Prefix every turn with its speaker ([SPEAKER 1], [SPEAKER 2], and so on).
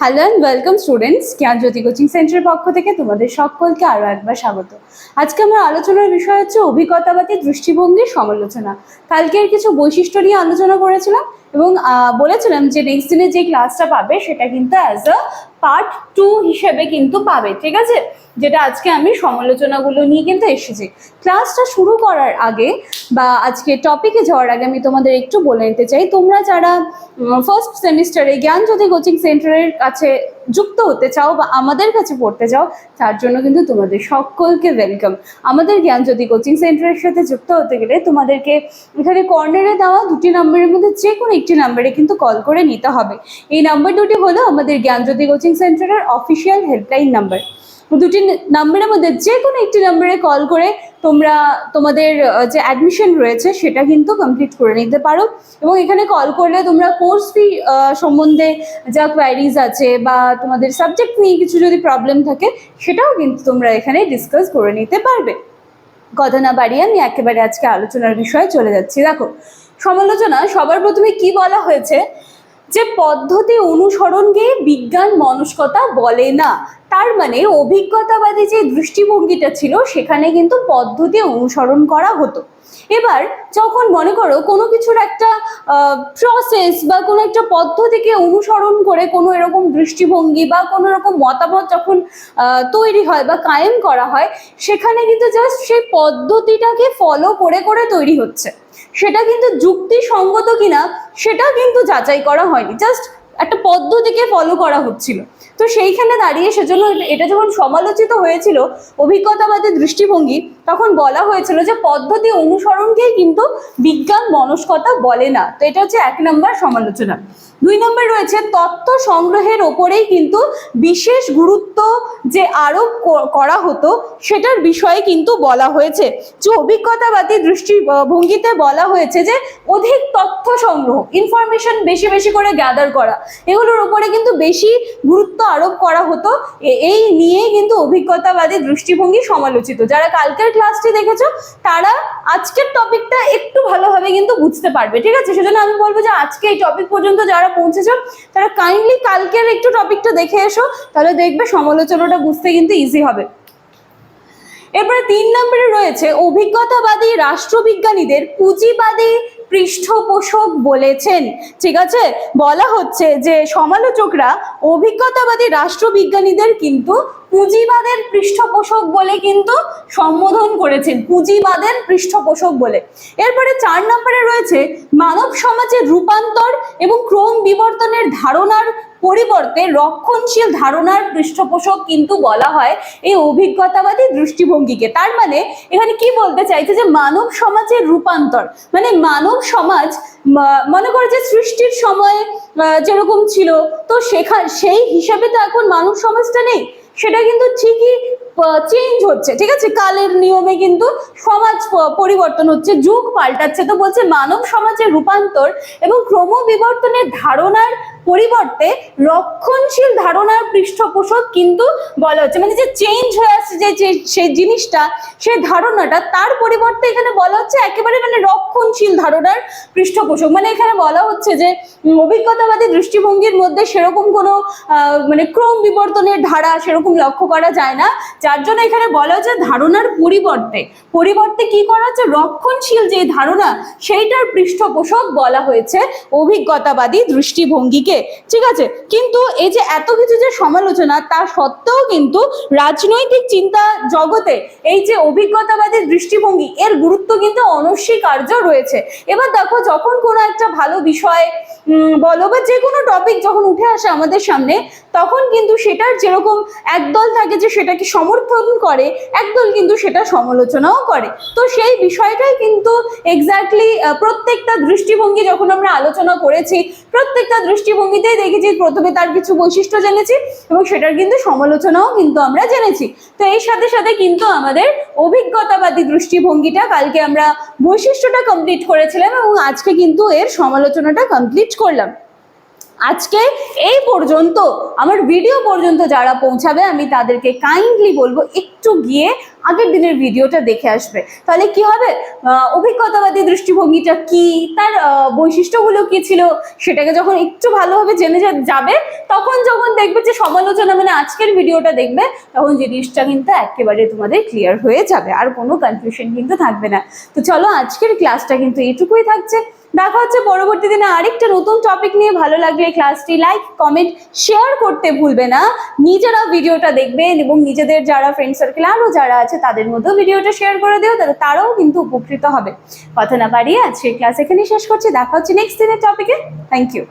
[SPEAKER 1] Hello and welcome students Gyanjyoti coaching সেন্টারের পক্ষ থেকে তোমাদের সকলকে আরও একবার স্বাগত। আজকে আমার আলোচনার বিষয় হচ্ছে অভিজ্ঞতাবাদী দৃষ্টিভঙ্গির সমালোচনা। কালকের কিছু বৈশিষ্ট্য নিয়ে আলোচনা করেছিলাম এবং বলেছিলাম যে নেক্সট দিনে যে ক্লাসটা পাবে সেটা কিন্তু অ্যাজ আ পার্ট টু হিসেবে কিন্তু পাবে, ঠিক আছে? যেটা আজকে আমি সমালোচনাগুলো নিয়ে কিন্তু এসেছি। ক্লাসটা শুরু করার আগে বা আজকে টপিকে যাওয়ার আগে আমি তোমাদের একটু বলে নিতে চাই। তোমরা যারা ফার্স্ট সেমিস্টারে জ্ঞানজ্যোতি কোচিং সেন্টারের কাছে যুক্ত হতে চাও বা আমাদের কাছে পড়তে চাও, তার জন্য কিন্তু তোমাদের সকলকে ওয়েলকাম আমাদের জ্ঞান জ্ঞানজ্যোতি কোচিং সেন্টারের সাথে যুক্ত হতে গেলে তোমাদেরকে এখানে কর্নারে দেওয়া দুটি নাম্বারের মধ্যে যে কোনো একটি নাম্বারে কিন্তু কল করে নিতে হবে। এই নাম্বার দুটি হলো আমাদের জ্ঞানজ্যোতি কোচিং সেন্টারের অফিসিয়াল হেল্পলাইন নাম্বার দুটি নাম্বারের মধ্যে যে কোনো একটি নাম্বারে কল করে তোমরা তোমাদের যে অ্যাডমিশন রয়েছে সেটা কিন্তু কমপ্লিট করে নিতে পারো। এবং এখানে কল করলে তোমরা কোর্স ফি সম্বন্ধে যা কোয়ারিজ আছে বা তোমাদের সাবজেক্ট নিয়ে কিছু যদি প্রবলেম থাকে, সেটাও কিন্তু তোমরা এখানে ডিসকাস করে নিতে পারবে। কথা না বাড়িয়ে আমি একেবারে আজকে আলোচনার বিষয়ে চলে যাচ্ছি। দেখো, সমালোচনা সবার প্রথমে কি বলা হয়েছে? যে পদ্ধতি অনুসরণকে বিজ্ঞান মনস্কতা বলে না। তার মানে অভিজ্ঞতাবাদী যে দৃষ্টিভঙ্গিটা ছিল, সেখানে কিন্তু পদ্ধতি অনুসরণ করা হতো। এবার যখন মনে করো কোনো কিছুর একটা প্রসেস বা কোনো একটা পদ্ধতিকে অনুসরণ করে কোনো এরকম দৃষ্টিভঙ্গি বা কোনো রকম মতামত যখন তৈরি হয় বা কায়েম করা হয়, সেখানে কিন্তু জাস্ট সেই পদ্ধতিটাকে ফলো করে করে তৈরি হচ্ছে। সেটা কিন্তু যুক্তিসঙ্গত কিনা সেটা কিন্তু যাচাই করা হয়নি। জাস্ট একটা পদ্ধতিকে ফলো করা হচ্ছিল। তো সেইখানে দাঁড়িয়ে সেজন্য এটা- যখন সমালোচিত হয়েছিল অভিজ্ঞতাবাদের দৃষ্টিভঙ্গি, তখন বলা হয়েছিল যে পদ্ধতি অনুসরণকেই কিন্তু বিজ্ঞান মনস্কতা বলে না। তো এটা হচ্ছে এক নম্বর সমালোচনা। দুই নম্বর রয়েছে তথ্য সংগ্রহের ওপরেই কিন্তু বিশেষ গুরুত্ব যে আরোপ করা হতো সেটার বিষয়ে কিন্তু বলা হয়েছে। যে অভিজ্ঞতাবাদী দৃষ্টিভঙ্গিতে বলা হয়েছে যে অধিক তথ্য সংগ্রহ ইনফরমেশন বেশি বেশি করে গ্যাদার করা, এগুলোর উপরে কিন্তু বেশি গুরুত্ব আরোপ করা হতো। এই নিয়েই কিন্তু অভিজ্ঞতাবাদী দৃষ্টিভঙ্গি সমালোচিত। যারা কালকের ক্লাসটি দেখেছ, তারা আজকের টপিকটা একটু ভালোভাবে কিন্তু বুঝতে পারবে, ঠিক আছে? সেজন্য আমি বলব যে আজকে এই টপিক পর্যন্ত যারা পৌঁছেছ, তারা কাইন্ডলি কালকের একটু টপিকটা দেখে এসো, তাহলে দেখবে সমালোচনাটা বুঝতে কিন্তু ইজি হবে। এরপরে তিন নম্বরে রয়েছে, অভিজ্ঞতাবাদী রাষ্ট্রবিজ্ঞানীদের পুঁজিবাদী পৃষ্ঠপোষক বলেছেন। ঠিক আছে? বলা হচ্ছে যে সমালোচকরা অভিজ্ঞতাবাদী রাষ্ট্রবিজ্ঞানীদের কিন্তু পুঁজিবাদের পৃষ্ঠপোষক বলে কিন্তু সম্বোধন করেছেন। পুঁজিবাদের পৃষ্ঠপোষক বলে। এরপরে চার নম্বরে রয়েছে মানব সমাজের রূপান্তর এবং ক্রম বিবর্তনের ধারণার পরিবর্তে রক্ষণশীল ধারণার পৃষ্ঠপোষক কিন্তু বলা হয় এই অভিজ্ঞতাবাদী দৃষ্টিভঙ্গিকে। তার মানে এখানে কি বলতে চাইছে যে মানব সমাজের রূপান্তর মানে মানব সমাজ মনে করে যে সৃষ্টির সময় যেরকম ছিল, তো সেখান সেই হিসাবে তো এখন মানব সমাজটা নেই। সেটা কিন্তু ঠিকই চেঞ্জ হচ্ছে, ঠিক আছে? কালের নিয়মে কিন্তু সমাজ পরিবর্তন হচ্ছে, যুগ পাল্টাচ্ছে। তো বলছে মানব সমাজের রূপান্তর এবং ক্রমবিবর্তনের ধারণার পরিবর্তে রক্ষণশীল ধারণার পৃষ্ঠপোষক কিন্তু বলা হচ্ছে। মানে যে চেঞ্জ হয়ে আসছে, যে সেই জিনিসটা, সেই ধারণাটা, তার পরিবর্তে এখানে বলা হচ্ছে একেবারে মানে রক্ষণশীল ধারণার পৃষ্ঠপোষক। মানে এখানে বলা হচ্ছে যে অভিজ্ঞতাবাদী দৃষ্টিভঙ্গির মধ্যে সেরকম কোনো মানে ক্রম বিবর্তনের ধারা সেরকম লক্ষ্য করা যায় না। যার জন্য এখানে বলা হচ্ছে ধারণার পরিবর্তে। পরিবর্তে কি করা হচ্ছে? রক্ষণশীল যে ধারণা, সেইটার পৃষ্ঠপোষক বলা হয়েছে অভিজ্ঞতাবাদী দৃষ্টিভঙ্গিকে। ঠিক আছে? কিন্তু এই যে এত কিছু যে সমালোচনা, তা সত্ত্বেও কিন্তু রাজনৈতিক চিন্তা জগতে এই যে অভিজ্ঞতাবাদী দৃষ্টিভঙ্গি, এর গুরুত্ব কিন্তু অনস্বীকার্য রয়েছে। এবার দেখো, যখন কোনো একটা ভালো বিষয় বলো বা যে কোনো টপিক যখন উঠে আসে আমাদের সামনে, তখন কিন্তু সেটার যেরকম একদল থাকে যে সেটাকে সমর্থন করে, একদল কিন্তু সেটা সমালোচনাও করে। তো সেই বিষয়টাই কিন্তু এক্স্যাক্টলি প্রত্যেকটা দৃষ্টিভঙ্গি যখন আমরা আলোচনা করেছি প্রত্যেকটা দৃষ্টিভঙ্গিতেই দেখেছি, প্রথমে তার কিছু বৈশিষ্ট্য জেনেছি এবং সেটার কিন্তু সমালোচনাও কিন্তু আমরা জেনেছি। তো এই সাথে সাথে কিন্তু আমাদের অভিজ্ঞতাবাদী দৃষ্টিভঙ্গিটা, কালকে আমরা বৈশিষ্ট্যটা কমপ্লিট করেছিলাম এবং আজকে কিন্তু এর সমালোচনাটা কমপ্লিট করলাম। আজকে এই পর্যন্ত, আমার ভিডিও পর্যন্ত যারা পৌঁছাবে, আমি তাদেরকে কাইন্ডলি বলব, একটু গিয়ে আগের দিনের ভিডিওটা দেখে আসবে। তাহলে কি হবে? অভিজ্ঞতাবাদী দৃষ্টিভঙ্গিটা কি? তার বৈশিষ্ট্যগুলো কি ছিল? সেটাকে যখন একটু ভালোভাবে জেনে যাবে, তখন যখন দেখবে যে সমালোচনা মানে আজকের ভিডিওটা দেখবে, তখন জিনিসটা কিন্তু একেবারে তোমাদের ক্লিয়ার হয়ে যাবে, আর কোনো কনফিউশন কিন্তু থাকবে না। তো চলো, আজকের ক্লাসটা কিন্তু এইটুকুই থাকছে। দেখা হচ্ছে পরবর্তী দিনে আরেকটা নতুন টপিক নিয়ে। ভালো লাগলে ক্লাসটি লাইক কমেন্ট শেয়ার করতে ভুলবে না। নিজেরা ভিডিওটা দেখবেন এবং নিজেদের যারা ফ্রেন্ড সার্কেল আরও যারা আছে, তাদের মধ্যেও ভিডিওটা শেয়ার করে দিও, তাহলে তারাও কিন্তু উপকৃত হবে। কথা না বাড়িয়ে আজকে ক্লাস এখানেই শেষ করছি, দেখা হচ্ছে নেক্সট দিনের টপিকে থ্যাংক ইউ